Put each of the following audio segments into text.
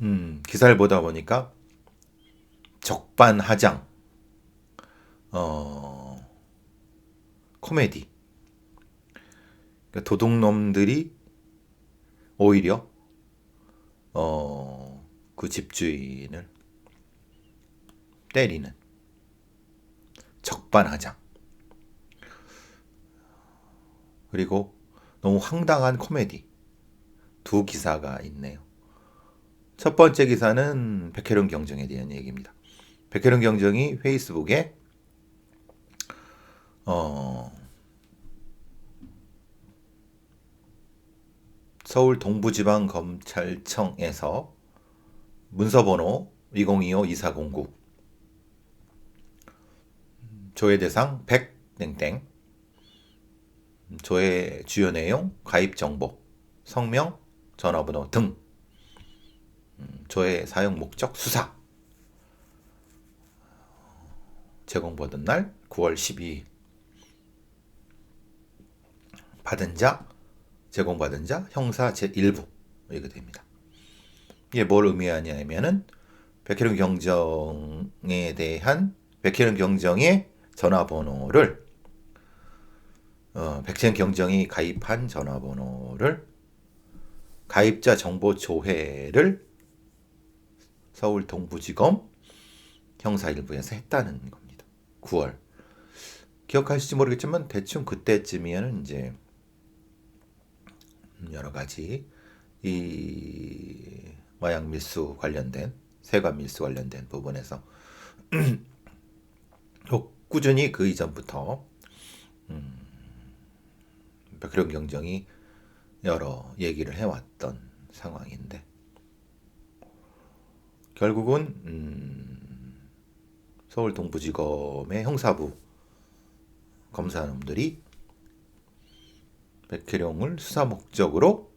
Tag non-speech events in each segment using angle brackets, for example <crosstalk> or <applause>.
음, 기사를 보다 보니까 적반하장, 어, 코미디. 그러니까 도둑놈들이 오히려 어, 그 집주인을 때리는 적반하장. 그리고 너무 황당한 코미디 두 기사가 있네요. 첫 번째 기사는 백혜련 경정에 대한 얘기입니다. 백혜련 경정이 페이스북에 어, 서울 동부지방검찰청에서 문서번호 2025-2409 조회 대상 100 땡땡 조회 주요 내용 가입 정보 성명 전화번호 등 조회 사용 목적 수사 제공받은 날 9월 12일 받은 자 제공받은 자 형사 제1부 이렇게 됩니다. 이게 뭘 의미하냐면은 백혜련 경정에 대한 백혜련 경정의 전화번호를 어, 백혜련 경정이 가입한 전화번호를 가입자 정보 조회를 서울 동부지검 형사 1부에서 했다는 겁니다. 9월 기억하실지 모르겠지만 대충 그때쯤이면 이제 여러 가지 이 마약 밀수 관련된 세관 밀수 관련된 부분에서 <clears throat> 꾸준히 그 이전부터 음, 그런 경정이 여러 얘기를 해왔던 상황인데 결국은 음, 서울 동부지검의 형사부 검사놈들이 백혜령을 수사 목적으로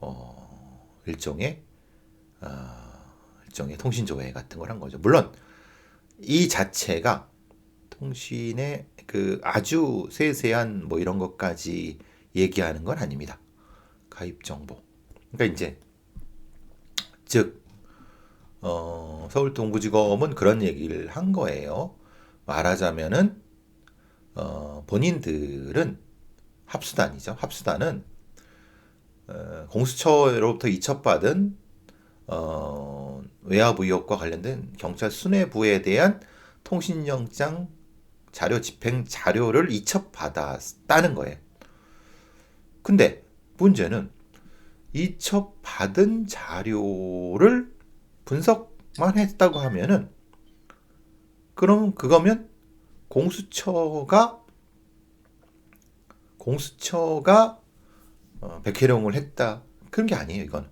어, 일종의 어, 일종의 통신 조회 같은 걸 한 거죠. 물론 이 자체가 통신의 그 아주 세세한 뭐 이런 것까지 얘기하는 건 아닙니다. 가입 정보. 그러니까 이제 즉 어, 서울 동부지검은 그런 얘기를 한 거예요. 말하자면은 어, 본인들은 합수단이죠. 합수단은 어, 공수처로부터 이첩받은 어, 외압 의혹과 관련된 경찰 수뇌부에 대한 통신영장 자료 집행 자료를 이첩받았다는 거예요. 근데 문제는 이첩받은 자료를 분석만 했다고 하면은 그럼 그거면 공수처가 공수처가 어, 백혜룡을 했다. 그런 게 아니에요, 이건.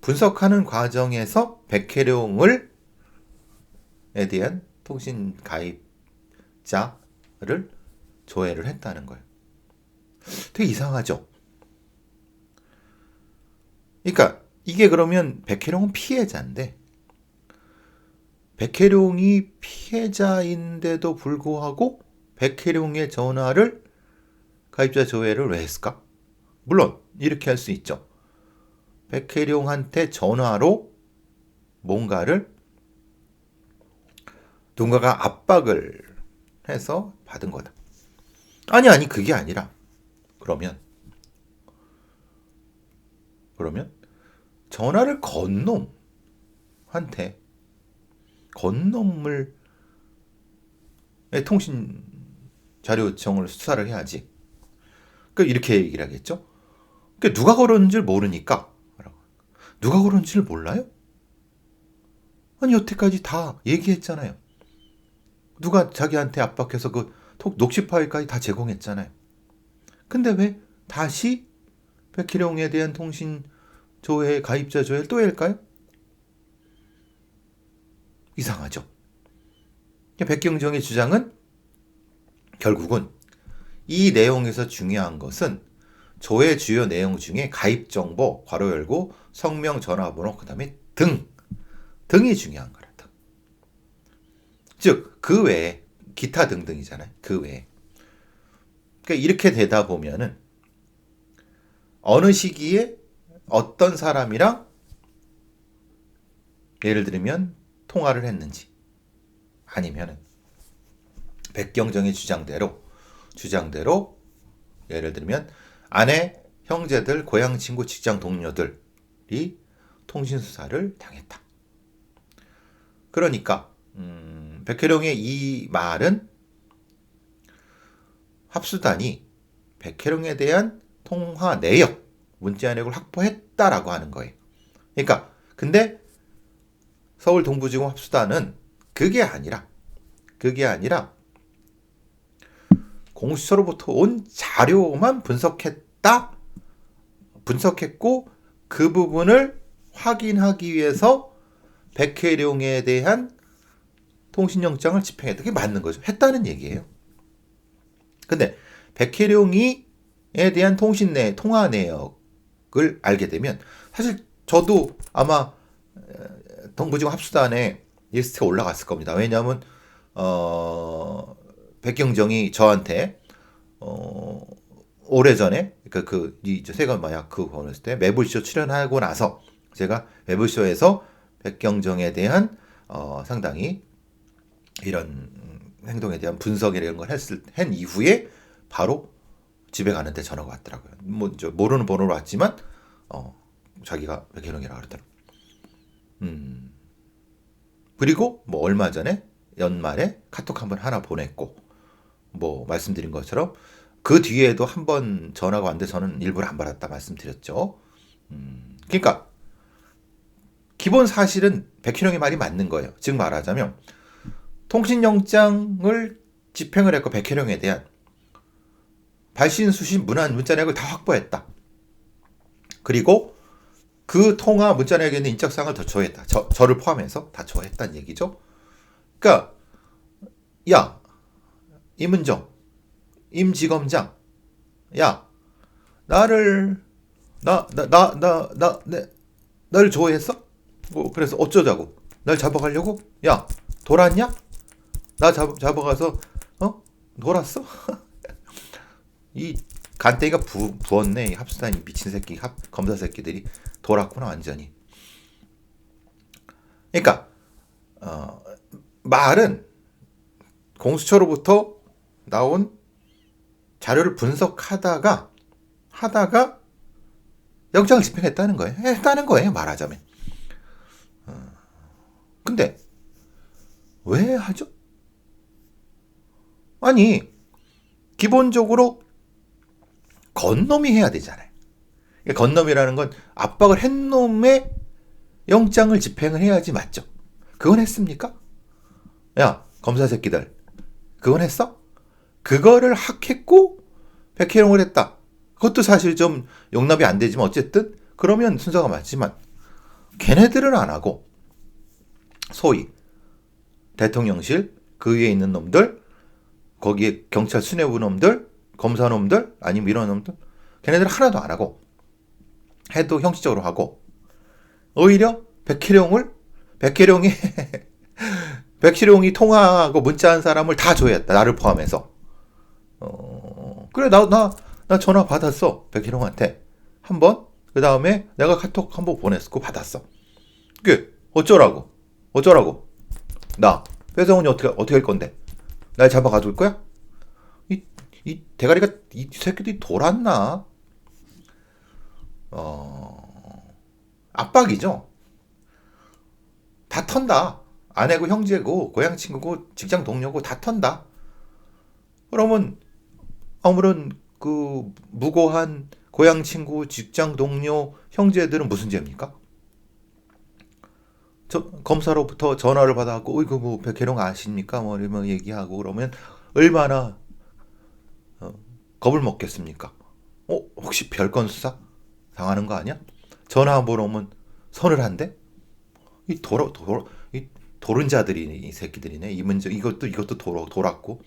분석하는 과정에서 백혜룡을 에 대한 통신 가입자를 조회를 했다는 거예요. 되게 이상하죠? 그러니까 이게 그러면 백혜룡은 피해자인데 백혜룡이 피해자인데도 불구하고 백혜룡의 전화를 가입자 조회를 왜 했을까? 물론 이렇게 할 수 있죠. 백혜룡한테 전화로 뭔가를 누군가가 압박을 해서 받은 거다. 아니 아니 그게 아니라 그러면 그러면 전화를 건 놈한테 건 놈을 통신 자료 요청을 수사를 해야지. 그러니까 이렇게 얘기를 하겠죠. 그러니까 누가 걸었는지 모르니까 누가 걸었는지를 몰라요? 아니 여태까지 다 얘기했잖아요. 누가 자기한테 압박해서 그 녹취 파일까지 다 제공했잖아요. 근데 왜 다시 백희룡에 대한 통신 조회 가입자 조회를 또 할까요? 이상하죠. 백경정의 주장은 결국은 이 내용에서 중요한 것은 조회 주요 내용 중에 가입 정보 괄호 열고 성명 전화번호 그다음에 등 등이 중요한 거라 등. 즉 그 외에 기타 등등이잖아요. 그 외에. 그러니까 이렇게 되다 보면은 어느 시기에 어떤 사람이랑 예를 들면 통화를 했는지 아니면은 백경정의 주장대로 주장대로 예를 들면 아내, 형제들, 고향 친구, 직장 동료들이 통신 수사를 당했다. 그러니까 음, 백혜령의 이 말은 합수단이 백혜령에 대한 통화 내역, 문자 내역을 확보했다라고 하는 거예요. 그러니까 근데 서울 동부지검 합수단은 그게 아니라 그게 아니라 공수처로부터 온 자료만 분석했다. 분석했고 그 부분을 확인하기 위해서 백혜룡에 대한 통신영장을 집행했다. 그게 맞는 거죠. 했다는 얘기예요. 근데 백혜룡이에 대한 통신 내 통화 내역을 알게 되면 사실 저도 아마 동부지검 합수단에 리스트가 올라갔을 겁니다. 왜냐하면 어 백경정이 저한테 어 오래전에 그그 이제 세관 마약 그 보냈을 때 매불쇼 출연하고 나서 제가 매불쇼에서 백경정에 대한 어 상당히 이런 행동에 대한 분석 이런 걸 했을 한 이후에 바로 집에 가는데 전화가 왔더라고요. 뭐저 모르는 번호로 왔지만 어 자기가 백혜령이라고 그러더라고. 음. 그리고 뭐 얼마 전에 연말에 카톡 한번 하나 보냈고 뭐 말씀드린 것처럼 그 뒤에도 한 번 전화가 왔는데 저는 일부러 안 받았다 말씀드렸죠. 음, 그러니까 기본 사실은 백희룡의 말이 맞는 거예요. 즉 말하자면 통신영장을 집행을 했고 백혜령에 대한 발신, 수신, 문안, 문자 내역을 다 확보했다. 그리고 그 통화 문자 내역에 있는 인적사항을 더 조회했다. 저, 저를 포함해서 다 조회했다는 얘기죠. 그러니까 야 임은정 임지검장 야 나를 나 나 나 나 나 내 나를 좋아했어? 뭐 그래서 어쩌자고 날 잡아가려고? 야 돌았냐? 나 잡, 잡아가서 어 돌았어? <laughs> 이 간땡이가 부, 부었네 합수단 미친 새끼 합, 검사 새끼들이 돌았구나 완전히 그러니까 어, 말은 공수처로부터 나온 자료를 분석하다가 하다가 영장을 집행했다는 거예요. 했다는 거예요. 말하자면. 어. 근데 왜 하죠? 아니 기본적으로 건놈이 해야 되잖아요. 건놈이라는 건 압박을 한 놈의 영장을 집행을 해야지 맞죠. 그건 했습니까? 야 검사 새끼들 그건 했어? 그거를 학했고 백혜롱을 했다. 그것도 사실 좀 용납이 안 되지만 어쨌든 그러면 순서가 맞지만 걔네들은 안 하고 소위 대통령실 그 위에 있는 놈들 거기에 경찰 수뇌부 놈들 검사 놈들 아니면 이런 놈들 걔네들 하나도 안 하고 해도 형식적으로 하고 오히려 백혜룡을 백혜룡이 <laughs> 백희룡이 통화하고 문자한 사람을 다 조회했다. 나를 포함해서. 어, 그래, 나, 나, 나 전화 받았어. 백희룡한테. 한 번. 그 다음에 내가 카톡 한 번 보냈고 받았어. 그, 어쩌라고? 어쩌라고? 나, 배성훈이 어떻게, 어떻게 할 건데? 날 잡아 가둘 거야? 이, 이 대가리가, 이 새끼들이 돌았나? 어, 압박이죠. 다 턴다. 아내고 형제고 고향 친구고 직장 동료고 다 턴다. 그러면 아무런 그 무고한 고향 친구, 직장 동료, 형제들은 무슨 죄입니까? 저 검사로부터 전화를 받아갖고 어이구 뭐 백혜령 아십니까? 뭐 이러면 얘기하고 그러면 얼마나 어, 겁을 먹겠습니까? 어 혹시 별건 수사 당하는 거 아니야? 전화 한번 오면 서늘한데 이 도로 도로 도른 자들이 이 새끼들이네. 이문정 이것도 이것도 돌아, 돌았고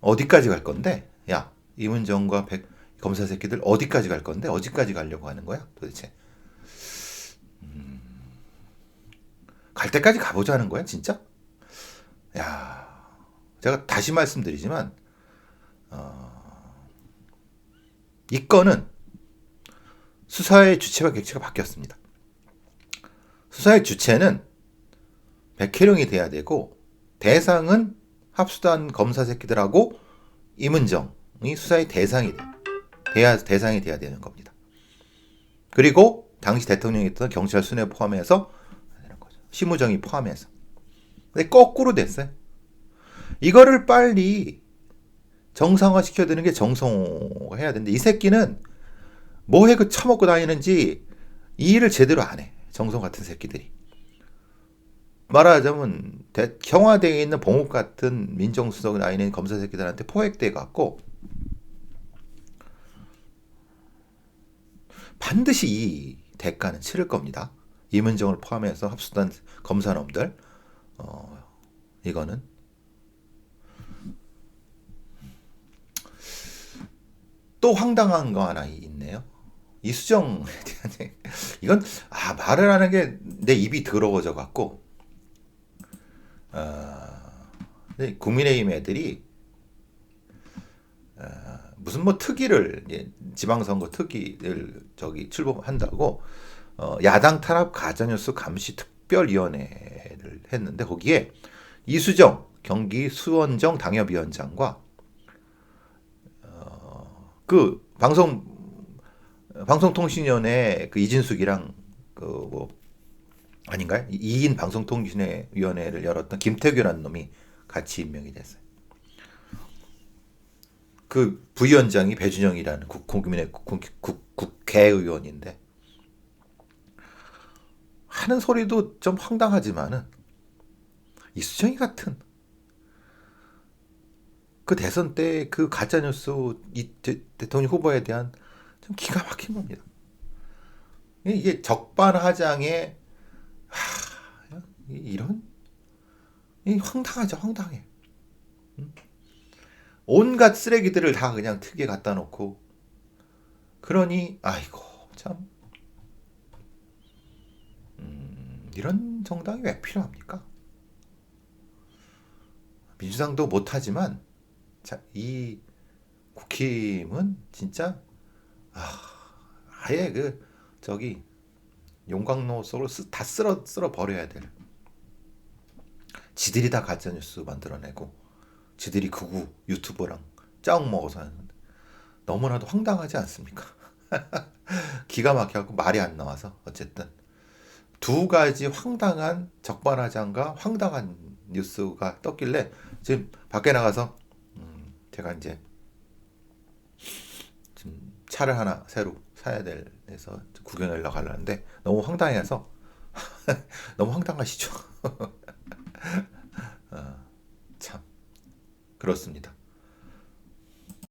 어디까지 갈 건데? 야 이문정과 백 검사 새끼들 어디까지 갈 건데? 어디까지 가려고 하는 거야? 도대체? 음, 갈 때까지 가보자는 거야, 진짜? 야, 제가 다시 말씀드리지만 어, 이 건은 수사의 주체와 객체가 바뀌었습니다. 수사의 주체는 백혜령이 돼야 되고 대상은 합수단 검사 새끼들하고 임은정이 수사의 대상이 돼. 돼야 대상이 돼야 되는 겁니다. 그리고 당시 대통령이었던 경찰 순회 포함해서. 심우정이 포함해서. 근데 거꾸로 됐어요. 이거를 빨리 정상화 시켜야 되는 게 정성호가 해야 되는데 이 새끼는 뭐해 그 처먹고 다니는지 이 일을 제대로 안 해. 정성 같은 새끼들이. 말하자면 대, 청와대에 있는 봉욱 같은 민정수석 나이 있는 검사 새끼들한테 포획돼 갖고 반드시 이 대가는 치를 겁니다. 이문정을 포함해서 합수단 검사놈들 어, 이거는 또 황당한 거 하나 있네요. 이수정 이건 아 말을 하는 게 내 입이 더러워져 갖고 어, 국민의힘 애들이 어, 무슨 뭐 특위를 예, 지방선거 특위를 저기 출범한다고 어, 야당 탄압 가짜뉴스 감시 특별위원회를 했는데 거기에 이수정 경기 수원정 당협위원장과 어, 그 방송 방송통신위원회 그 이진숙이랑 그뭐 아닌가요? 2인 방송통신위원회를 열었던 김태규라는 놈이 같이 임명이 됐어요. 그 부위원장이 배준영이라는 국, 국민의 국, 국, 국회의원인데 하는 소리도 좀 황당하지만은 이수정이 같은 그 대선 때 그 가짜 뉴스 이 대, 대통령 후보에 대한 좀 기가 막힌 겁니다. 이게 적반하장의 하, 이런 이 황당하죠, 황당해. 온갖 쓰레기들을 다 그냥 특이에 갖다 놓고 그러니 아이고 참 음, 이런 정당이 왜 필요합니까? 민주당도 못하지만 자, 이 국힘은 진짜 아, 아예 그 저기 용광로 쓰, 다 쓸어 쓸어 버려야 될. 지들이 다 가짜 뉴스 만들어내고 지들이 극우 유튜버랑 짱 먹어서 하는 너무나도 황당하지 않습니까? <laughs> 기가 막혀갖고 말이 안 나와서 어쨌든 두 가지 황당한 적반하장과 황당한 뉴스가 떴길래 지금 밖에 나가서 음, 제가 이제 차를 하나 새로 사야 돼서 구경을 나가려는데 너무 황당해서 <laughs> 너무 황당하시죠? 어, <laughs> 참 그렇습니다.